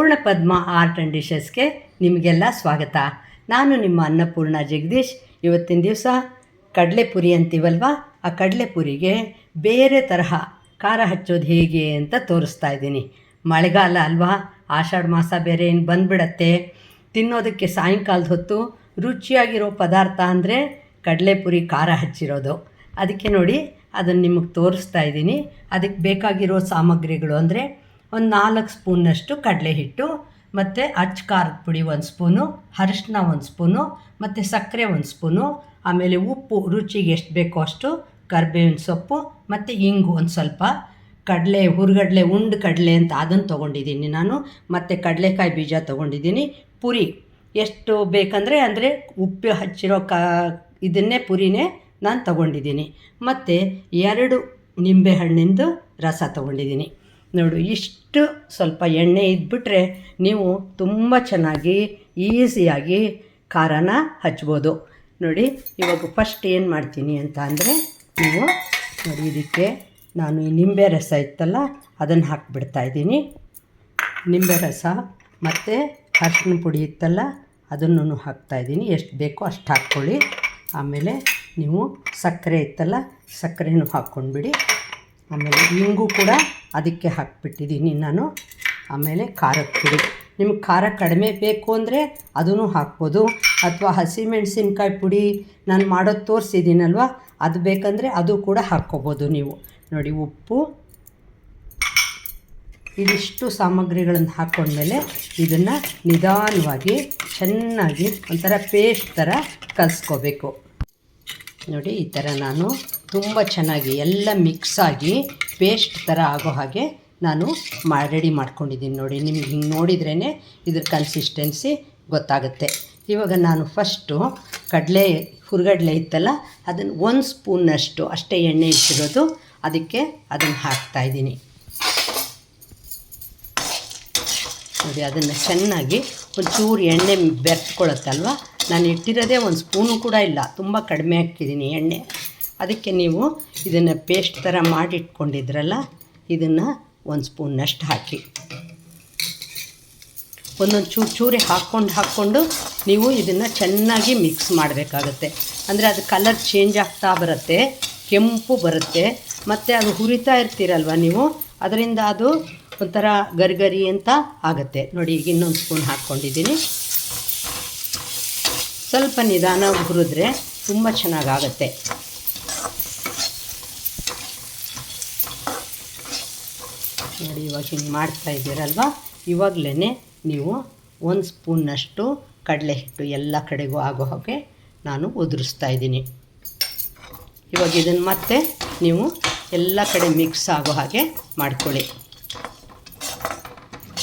ಪೂರ್ಣ ಪದ್ಮ art and ಡಿಶಸ್ಗೆ ನಿಮಗೆಲ್ಲ ಸ್ವಾಗತ. ನಾನು ನಿಮ್ಮ ಅನ್ನಪೂರ್ಣ ಜಗದೀಶ್. ಇವತ್ತಿನ ದಿವಸ ಕಡಲೆಪುರಿ ಅಂತೀವಲ್ವ? ಆ ಕಡಲೆಪುರಿಗೆ ಬೇರೆ ತರಹ ಖಾರ ಹಚ್ಚೋದು ಹೇಗೆ ಅಂತ ತೋರಿಸ್ತಾ ಇದ್ದೀನಿ. ಮಳೆಗಾಲ ಅಲ್ವಾ? ಆಷಾಢ ಮಾಸ ಬೇರೆ ಏನು ಬಂದ್ಬಿಡತ್ತೆ? ತಿನ್ನೋದಕ್ಕೆ ಸಾಯಂಕಾಲದ ಹೊತ್ತು ರುಚಿಯಾಗಿರೋ ಪದಾರ್ಥ ಅಂದರೆ ಕಡಲೆಪುರಿ ಖಾರ ಹಚ್ಚಿರೋದು. ಅದಕ್ಕೆ ನೋಡಿ, ಅದನ್ನು ನಿಮಗೆ ತೋರಿಸ್ತಾ ಇದ್ದೀನಿ. ಅದಕ್ಕೆ ಬೇಕಾಗಿರೋ ಸಾಮಗ್ರಿಗಳು ಅಂದರೆ ಒಂದು ನಾಲ್ಕು ಸ್ಪೂನ್ನಷ್ಟು ಕಡಲೆ ಹಿಟ್ಟು ಮತ್ತು ಅಚ್ಚ ಖಾರದ ಪುಡಿ ಒಂದು ಸ್ಪೂನು ಅರಿಶಿನ ಒಂದು ಸ್ಪೂನು, ಮತ್ತು ಸಕ್ಕರೆ ಒಂದು ಸ್ಪೂನು, ಆಮೇಲೆ ಉಪ್ಪು, ರುಚಿಗೆ ಎಷ್ಟು ಬೇಕೋ ಅಷ್ಟು, ಕರ್ಬೇವಿನ ಸೊಪ್ಪು, ಮತ್ತು ಇಂಗು ಒಂದು ಸ್ವಲ್ಪ. ಕಡಲೆ, ಹುರ್ಗಡ್ಲೆ, ಉಂಡು ಕಡಲೆ ಅಂತ ಅದನ್ನು ತೊಗೊಂಡಿದ್ದೀನಿ ನಾನು, ಮತ್ತು ಕಡಲೆಕಾಯಿ ಬೀಜ ತೊಗೊಂಡಿದ್ದೀನಿ. ಪುರಿ, ಎಷ್ಟು ಬೇಕಂದರೆ, ಅಂದರೆ ಉಪ್ಪು ಹಚ್ಚಿರೋ ಕ, ಇದನ್ನೇ ಪುರಿನೇ ನಾನು ತೊಗೊಂಡಿದ್ದೀನಿ. ಮತ್ತು ಎರಡು ನಿಂಬೆಹಣ್ಣಿಂದು ರಸ ತೊಗೊಂಡಿದ್ದೀನಿ. ನೋಡು, ಇಷ್ಟು ಸ್ವಲ್ಪ ಎಣ್ಣೆ ಇದ್ಬಿಟ್ರೆ ನೀವು ತುಂಬ ಚೆನ್ನಾಗಿ, ಈಸಿಯಾಗಿ ಖಾರನ ಹಚ್ಬೋದು. ನೋಡಿ, ಇವಾಗ ಫಸ್ಟ್ ಏನು ಮಾಡ್ತೀನಿ ಅಂತ ಅಂದರೆ, ನೀವು ನೋಡಿ, ಇದಕ್ಕೆ ನಾನು ಈ ನಿಂಬೆ ರಸ ಇತ್ತಲ್ಲ, ಅದನ್ನು ಹಾಕಿಬಿಡ್ತಾ ಇದ್ದೀನಿ. ನಿಂಬೆ ರಸ ಮತ್ತು ಅರ್ಶಿನ ಪುಡಿ ಇತ್ತಲ್ಲ ಅದನ್ನು ಹಾಕ್ತಾಯಿದ್ದೀನಿ ಎಷ್ಟು ಬೇಕೋ ಅಷ್ಟು ಹಾಕ್ಕೊಳ್ಳಿ. ಆಮೇಲೆ ನೀವು ಸಕ್ಕರೆ ಇತ್ತಲ್ಲ, ಸಕ್ಕರೆನೂ ಹಾಕ್ಕೊಂಡ್ಬಿಡಿ. ಆಮೇಲೆ ಇಂಗು ಕೂಡ ಅದಕ್ಕೆ ಹಾಕ್ಬಿಟ್ಟಿದ್ದೀನಿ ನಾನು. ಆಮೇಲೆ ಖಾರದ ಪುಡಿ. ನಿಮ್ಗೆ ಖಾರ ಕಡಿಮೆ ಬೇಕು ಅಂದರೆ ಅದನ್ನು ಹಾಕ್ಬೋದು. ಅಥವಾ ಹಸಿಮೆಣಸಿನ್ಕಾಯಿ ಪುಡಿ ನಾನು ಮಾಡೋದು ತೋರಿಸಿದ್ದೀನಲ್ವ? ಅದು ಬೇಕಂದರೆ ಅದು ಕೂಡ ಹಾಕ್ಕೋಬೋದು ನೀವು. ನೋಡಿ, ಉಪ್ಪು. ಇದಿಷ್ಟು ಸಾಮಗ್ರಿಗಳನ್ನು ಹಾಕ್ಕೊಂಡ್ಮೇಲೆ ಇದನ್ನು ನಿಧಾನವಾಗಿ ಚೆನ್ನಾಗಿ ಒಂಥರ ಪೇಸ್ಟ್ ಥರ ಕಲಿಸ್ಕೋಬೇಕು. ನೋಡಿ, ಈ ಥರ ನಾನು ತುಂಬ ಚೆನ್ನಾಗಿ ಎಲ್ಲ ಮಿಕ್ಸ್ ಆಗಿ ಪೇಸ್ಟ್ ಥರ ಆಗೋ ಹಾಗೆ ನಾನು ರೆಡಿ ಮಾಡ್ಕೊಂಡಿದ್ದೀನಿ ನೋಡಿ. ನಿಮ್ಗೆ ಹಿಂಗೆ ನೋಡಿದ್ರೇ ಇದ್ರ ಕನ್ಸಿಸ್ಟೆನ್ಸಿ ಗೊತ್ತಾಗುತ್ತೆ. ಇವಾಗ ನಾನು ಫಸ್ಟು ಕಡಲೆ, ಹುರ್ಗಡ್ಲೆ ಇತ್ತಲ್ಲ, ಅದನ್ನು ಒಂದು ಸ್ಪೂನಷ್ಟು ಅಷ್ಟೇ ಎಣ್ಣೆ ಇಟ್ಟಿರೋದು, ಅದಕ್ಕೆ ಅದನ್ನು ಹಾಕ್ತಾಯಿದ್ದೀನಿ ನೋಡಿ, ಅದನ್ನು ಚೆನ್ನಾಗಿ ಒಂಚೂರು ಎಣ್ಣೆ ಬೆರೆಸ್ಕೊಳತ್ತಲ್ವ ನಾನು ಇಟ್ಟಿರೋದೇ ಒಂದು ಸ್ಪೂನು ಕೂಡ ಇಲ್ಲ. ತುಂಬ ಕಡಿಮೆ ಹಾಕಿದ್ದೀನಿ ಎಣ್ಣೆ. ಅದಕ್ಕೆ ನೀವು ಇದನ್ನು ಪೇಸ್ಟ್ ಥರ ಮಾಡಿಟ್ಕೊಂಡಿದ್ರಲ್ಲ, ಇದನ್ನು ಒಂದು ಸ್ಪೂನ್ನಷ್ಟು ಹಾಕಿ. ಒಂದೊಂದು ಚೂರು ಚೂರಿ ಹಾಕ್ಕೊಂಡು ಹಾಕ್ಕೊಂಡು ನೀವು ಇದನ್ನು ಚೆನ್ನಾಗಿ ಮಿಕ್ಸ್ ಮಾಡಬೇಕಾಗತ್ತೆ. ಅಂದರೆ ಅದು ಕಲರ್ ಚೇಂಜ್ ಆಗ್ತಾ ಬರುತ್ತೆ, ಕೆಂಪು ಬರುತ್ತೆ, ಮತ್ತು ಅದು ಹುರಿತಾ ಇರ್ತೀರಲ್ವ ನೀವು? ಅದರಿಂದ ಅದು ಒಂಥರ ಗರಿಗರಿ ಅಂತ ಆಗುತ್ತೆ. ನೋಡಿ, ಈಗ ಇನ್ನೊಂದು ಸ್ಪೂನ್ ಹಾಕ್ಕೊಂಡಿದ್ದೀನಿ. ಸ್ವಲ್ಪ ನಿಧಾನ ಹುರಿದ್ರೆ ತುಂಬ ಚೆನ್ನಾಗಾಗತ್ತೆ. ನೋಡಿ, ಇವಾಗ ಹಿಂಗೆ ಮಾಡ್ತಾ ಇದ್ದೀರಲ್ವ? ಇವಾಗಲೇ ನೀವು ಒಂದು ಸ್ಪೂನ್ನಷ್ಟು ಕಡಲೆ ಹಿಟ್ಟು ಎಲ್ಲ ಕಡೆಗೂ ಆಗೋ ಹಾಗೆ ನಾನು ಉದುರಿಸ್ತಾ ಇದ್ದೀನಿ. ಇವಾಗ ಇದನ್ನು ಮತ್ತೆ ನೀವು ಎಲ್ಲ ಕಡೆ ಮಿಕ್ಸ್ ಆಗೋ ಹಾಗೆ ಮಾಡ್ಕೊಳ್ಳಿ.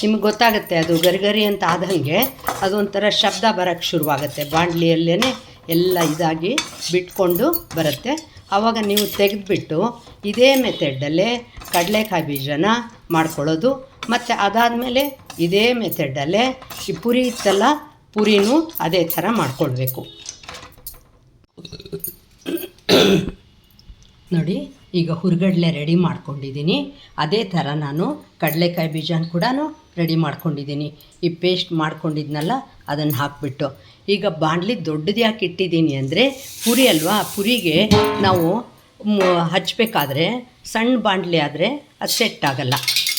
ನಿಮಗೆ ಗೊತ್ತಾಗುತ್ತೆ ಅದು ಗರಿಗರಿ ಅಂತ ಆದಂಗೆ ಅದೊಂಥರ ಶಬ್ದ ಬರೋಕ್ಕೆ ಶುರುವಾಗುತ್ತೆ. ಬಾಣಲಿಯಲ್ಲೇ ಎಲ್ಲ ಇದಾಗಿ ಬಿಟ್ಕೊಂಡು ಬರುತ್ತೆ. ಆವಾಗ ನೀವು ತೆಗೆದುಬಿಟ್ಟು ಇದೇ ಮೆಥಡಲ್ಲೇ ಕಡಲೆಕಾಯಿ ಬೀಜನ ಮಾಡ್ಕೊಳ್ಳೋದು. ಮತ್ತು ಅದಾದಮೇಲೆ ಇದೇ ಮೆಥಡಲ್ಲೇ ಈ ಪುರಿ ಇತ್ತಲ್ಲ, ಪುರಿನೂ ಅದೇ ಥರ ಮಾಡ್ಕೊಳ್ಬೇಕು. ನೋಡಿ ಈಗ ಹುರ್ಗಡ್ಲೆ ರೆಡಿ ಮಾಡ್ಕೊಂಡಿದ್ದೀನಿ. ಅದೇ ಥರ ನಾನು ಕಡಲೆಕಾಯಿ ಬೀಜನ ಕೂಡ ರೆಡಿ ಮಾಡ್ಕೊಂಡಿದ್ದೀನಿ. ಈ ಪೇಸ್ಟ್ ಮಾಡ್ಕೊಂಡಿದ್ನಲ್ಲ, ಅದನ್ನು ಹಾಕ್ಬಿಟ್ಟು. ಈಗ ಬಾಣಲಿ ದೊಡ್ಡದು ಯಾಕೆ ಇಟ್ಟಿದ್ದೀನಿ ಅಂದರೆ, ಪುರಿ ಅಲ್ವಾ? ಪುರಿಗೆ ನಾವು ಹಚ್ಚಬೇಕಾದ್ರೆ ಸಣ್ಣ ಬಾಣಲಿ ಆದರೆ ಅದು ಸೆಟ್ ಆಗಲ್ಲ.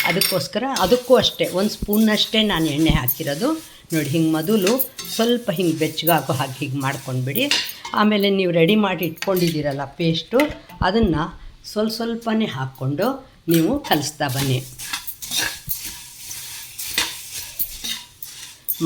ಅದಕ್ಕೋಸ್ಕರ ಅದಕ್ಕೂ ಅಷ್ಟೇ, ಒಂದು ಸ್ಪೂನಷ್ಟೇ ನಾನು ಎಣ್ಣೆ ಹಾಕಿರೋದು. ನೋಡಿ, ಹಿಂಗೆ ಮೊದಲು ಸ್ವಲ್ಪ ಹಿಂಗೆ ಬೆಚ್ಚಗಾಗೋ ಹಾಗೆ ಹೀಗೆ ಮಾಡ್ಕೊಂಡ್ಬಿಡಿ. ಆಮೇಲೆ ನೀವು ರೆಡಿ ಮಾಡಿ ಇಟ್ಕೊಂಡಿದ್ದೀರಲ್ಲ ಪೇಸ್ಟು ಅದನ್ನು ಸ್ವಲ್ಪ ಸ್ವಲ್ಪನೇ ಹಾಕ್ಕೊಂಡು ನೀವು ಕಲಿಸ್ತಾ ಬನ್ನಿ.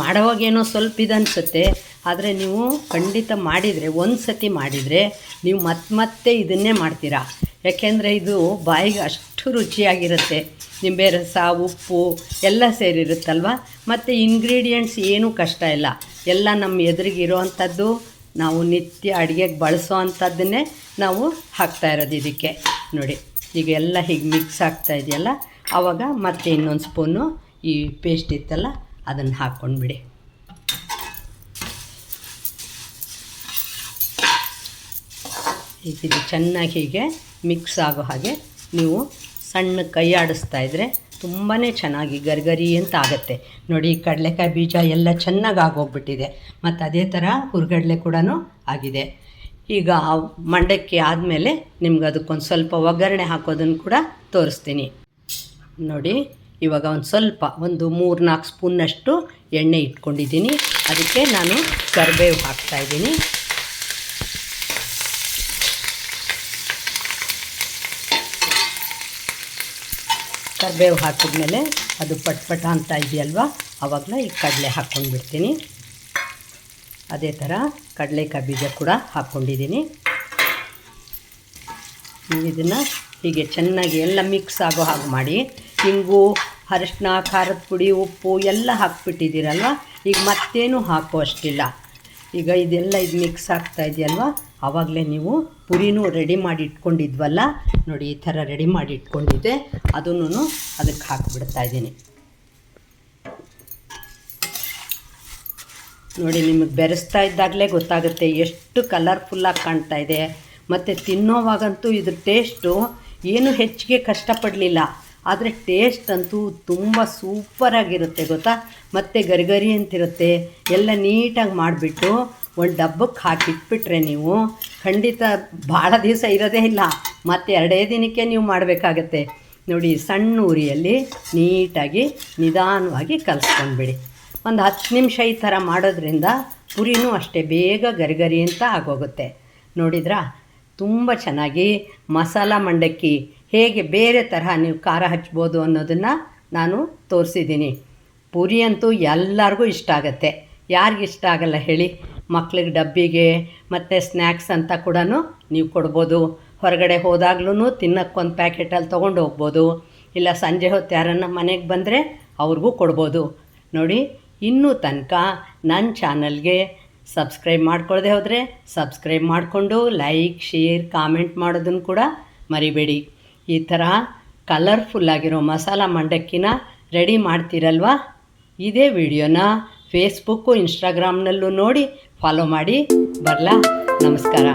ಮಾಡೋವಾಗೇನೋ ಸ್ವಲ್ಪ ಇದು ಅನಿಸುತ್ತೆ, ಆದರೆ ನೀವು ಖಂಡಿತ ಮಾಡಿದರೆ ಒಂದು ಸತಿ ಮಾಡಿದರೆ ನೀವು ಮತ್ತೆ ಮತ್ತೆ ಇದನ್ನೇ ಮಾಡ್ತೀರಾ. ಯಾಕೆಂದರೆ ಇದು ಬಾಯಿಗೆ ಅಷ್ಟು ರುಚಿಯಾಗಿರುತ್ತೆ. ನಿಂಬೆ ರಸ ಉಪ್ಪು ಎಲ್ಲ ಸೇರಿರುತ್ತಲ್ವ? ಮತ್ತು ಇಂಗ್ರೀಡಿಯೆಂಟ್ಸ್ ಏನೂ ಕಷ್ಟ ಇಲ್ಲ. ಎಲ್ಲ ನಮ್ಮ ಎದುರಿಗಿರೋ ಅಂಥದ್ದು ನಾವು ನಿತ್ಯ ಅಡುಗೆಗೆ ಬಳಸೋ ಅಂಥದ್ದನ್ನೇ ನಾವು ಹಾಕ್ತಾ ಇರೋದು ಇದಕ್ಕೆ. ನೋಡಿ, ಈಗ ಎಲ್ಲ ಹೀಗೆ ಮಿಕ್ಸ್ ಆಗ್ತಾ ಇದೆಯಲ್ಲ ಆವಾಗ ಮತ್ತೆ ಇನ್ನೊಂದು ಸ್ಪೂನು ಈ ಪೇಸ್ಟ್ ಇತ್ತಲ್ಲ, ಅದನ್ನು ಹಾಕ್ಕೊಂಡ್ಬಿಡಿ ಇದು ಚೆನ್ನಾಗಿ ಹೀಗೆ ಮಿಕ್ಸ್ ಆಗೋ ಹಾಗೆ ನೀವು ಸಣ್ಣ ಕೈ ಆಡಿಸ್ತಾ ಇದ್ದರೆ ತುಂಬಾ ಚೆನ್ನಾಗಿ ಗರ್ಗರಿ ಅಂತ ಆಗುತ್ತೆ. ನೋಡಿ, ಕಡಲೆಕಾಯಿ ಬೀಜ ಎಲ್ಲ ಚೆನ್ನಾಗಿ ಆಗೋಗ್ಬಿಟ್ಟಿದೆ ಮತ್ತು ಅದೇ ಥರ ಹುರ್ಗಡ್ಲೆ ಕೂಡ ಆಗಿದೆ. ಈಗ ಮಂಡಕ್ಕಿ ಆದಮೇಲೆ ನಿಮ್ಗೆ ಅದಕ್ಕೊಂದು ಸ್ವಲ್ಪ ಒಗ್ಗರಣೆ ಹಾಕೋದನ್ನು ಕೂಡ ತೋರಿಸ್ತೀನಿ. ನೋಡಿ, ಇವಾಗ ಒಂದು ಸ್ವಲ್ಪ, ಒಂದು ಮೂರು ನಾಲ್ಕು ಸ್ಪೂನ್ನಷ್ಟು ಎಣ್ಣೆ ಇಟ್ಕೊಂಡಿದ್ದೀನಿ. ಅದಕ್ಕೆ ನಾನು ಕರಿಬೇವು ಹಾಕ್ತಾಯಿದ್ದೀನಿ ಕರಿಬೇವು ಹಾಕಿದ್ಮೇಲೆ ಅದು ಪಟ್ ಪಟ ಅಂತ ಇದೆಯಲ್ವ? ಆವಾಗಲೇ ಈ ಕಡಲೆ ಹಾಕ್ಕೊಂಡ್ಬಿಡ್ತೀನಿ. ಅದೇ ಥರ ಕಡಲೆಕಾಯಿ ಬೀಜ ಕೂಡ ಹಾಕ್ಕೊಂಡಿದ್ದೀನಿ. ಇದನ್ನು ಹೀಗೆ ಚೆನ್ನಾಗಿ ಎಲ್ಲ ಮಿಕ್ಸ್ ಆಗೋ ಹಾಗೆ ಮಾಡಿ, ಇಂಗು ಅರಿಶಿನ ಖಾರದ ಪುಡಿ, ಉಪ್ಪು ಎಲ್ಲ ಹಾಕ್ಬಿಟ್ಟಿದ್ದೀರಲ್ವ? ಈಗ ಮತ್ತೇನು ಹಾಕೋ ಅಷ್ಟಿಲ್ಲ ಈಗ ಇದೆಲ್ಲ ಇದು ಮಿಕ್ಸ್ ಆಗ್ತಾ ಇದೆಯಲ್ವ? ಆವಾಗಲೇ ನೀವು ಪುರಿನೂ ರೆಡಿ ಮಾಡಿ ಇಟ್ಕೊಂಡಿದ್ವಲ್ಲ ನೋಡಿ, ಈ ಥರ ರೆಡಿ ಮಾಡಿ ಇಟ್ಕೊಂಡಿದ್ದೆ ಅದನ್ನು ಅದಕ್ಕೆ ಹಾಕಿಬಿಡ್ತಾ ಇದ್ದೀನಿ. ನೋಡಿ, ನಿಮಗೆ ಬೆರೆಸ್ತಾ ಇದ್ದಾಗಲೇ ಗೊತ್ತಾಗುತ್ತೆ ಎಷ್ಟು ಕಲರ್ಫುಲ್ಲಾಗಿ ಕಾಣ್ತಾ ಇದೆ. ಮತ್ತು ತಿನ್ನೋವಾಗಂತೂ ಇದ್ರ ಟೇಸ್ಟು ಏನು ಹೆಚ್ಚಿಗೆ ಕಷ್ಟಪಡಲಿಲ್ಲ. ಆದರೆ ಟೇಸ್ಟ್ ಅಂತೂ ತುಂಬ ಸೂಪರಾಗಿರುತ್ತೆ ಗೊತ್ತಾ? ಮತ್ತು ಗರಿಗರಿ ಅಂತಿರುತ್ತೆ. ಎಲ್ಲ ನೀಟಾಗಿ ಮಾಡಿಬಿಟ್ಟು ಒಂದು ಡಬ್ಬಕ್ಕೆ ಹಾಕಿಟ್ಬಿಟ್ರೆ ನೀವು ಖಂಡಿತ ಭಾಳ ದಿವಸ ಇರೋದೇ ಇಲ್ಲ. ಮತ್ತು ಎರಡೇ ದಿನಕ್ಕೆ ನೀವು ಮಾಡಬೇಕಾಗತ್ತೆ. ನೋಡಿ, ಸಣ್ಣ ಉರಿಯಲ್ಲಿ ನೀಟಾಗಿ ನಿಧಾನವಾಗಿ ಕಲಿಸ್ಕೊಂಡ್ಬಿಡಿ. ಒಂದು ಹತ್ತು ನಿಮಿಷ ಈ ಥರ ಮಾಡೋದ್ರಿಂದ ಪುರಿನೂ ಅಷ್ಟೇ ಬೇಗ ಗರಿಗರಿ ಅಂತ ಆಗೋಗುತ್ತೆ. ನೋಡಿದ್ರಾ? ತುಂಬ ಚೆನ್ನಾಗಿ ಮಸಾಲ ಮಂಡಕ್ಕಿ ಹೇಗೆ ಬೇರೆ ತರಹ ನೀವು ಖಾರ ಹಚ್ಬೋದು ಅನ್ನೋದನ್ನು ನಾನು ತೋರಿಸಿದ್ದೀನಿ. ಪುರಿ ಅಂತೂ ಎಲ್ಲರಿಗೂ ಇಷ್ಟ ಆಗುತ್ತೆ. ಯಾರಿಗೆ ಇಷ್ಟ ಆಗಲ್ಲ ಹೇಳಿ. ಮಕ್ಳಿಗೆ ಡಬ್ಬಿಗೆ ಮತ್ತು ಸ್ನ್ಯಾಕ್ಸ್ ಅಂತ ಕೂಡ ನೀವು ಕೊಡ್ಬೋದು. ಹೊರಗಡೆ ಹೋದಾಗ್ಲೂ ತಿನ್ನೋಕ್ಕೊಂದು ಪ್ಯಾಕೆಟಲ್ಲಿ ತೊಗೊಂಡು ಹೋಗ್ಬೋದು. ಇಲ್ಲ ಸಂಜೆ ಹೊತ್ತು ಯಾರನ್ನ ಮನೆಗೆ ಬಂದರೆ ಅವ್ರಿಗೂ ಕೊಡ್ಬೋದು. ನೋಡಿ, ಇನ್ನೂ ತನಕ ನನ್ನ ಚಾನಲ್ಗೆ ಸಬ್ಸ್ಕ್ರೈಬ್ ಮಾಡ್ಕೊಳ್ಳದೆ ಹೋದರೆ ಸಬ್ಸ್ಕ್ರೈಬ್ ಮಾಡಿಕೊಂಡು ಲೈಕ್, ಶೇರ್, ಕಾಮೆಂಟ್ ಮಾಡೋದನ್ನು ಕೂಡ ಮರಿಬೇಡಿ. ಈ ಥರ ಕಲರ್ಫುಲ್ಲಾಗಿರೋ ಮಸಾಲ ಮಂಡಕ್ಕಿನ ರೆಡಿ ಮಾಡ್ತೀರಲ್ವಾ? ಇದೇ ವಿಡಿಯೋನ ಫೇಸ್ಬುಕ್ಕು ಇನ್ಸ್ಟಾಗ್ರಾಮ್ನಲ್ಲೂ ನೋಡಿ ಫಾಲೋ ಮಾಡಿ. ಬರಲಾ? ನಮಸ್ಕಾರ.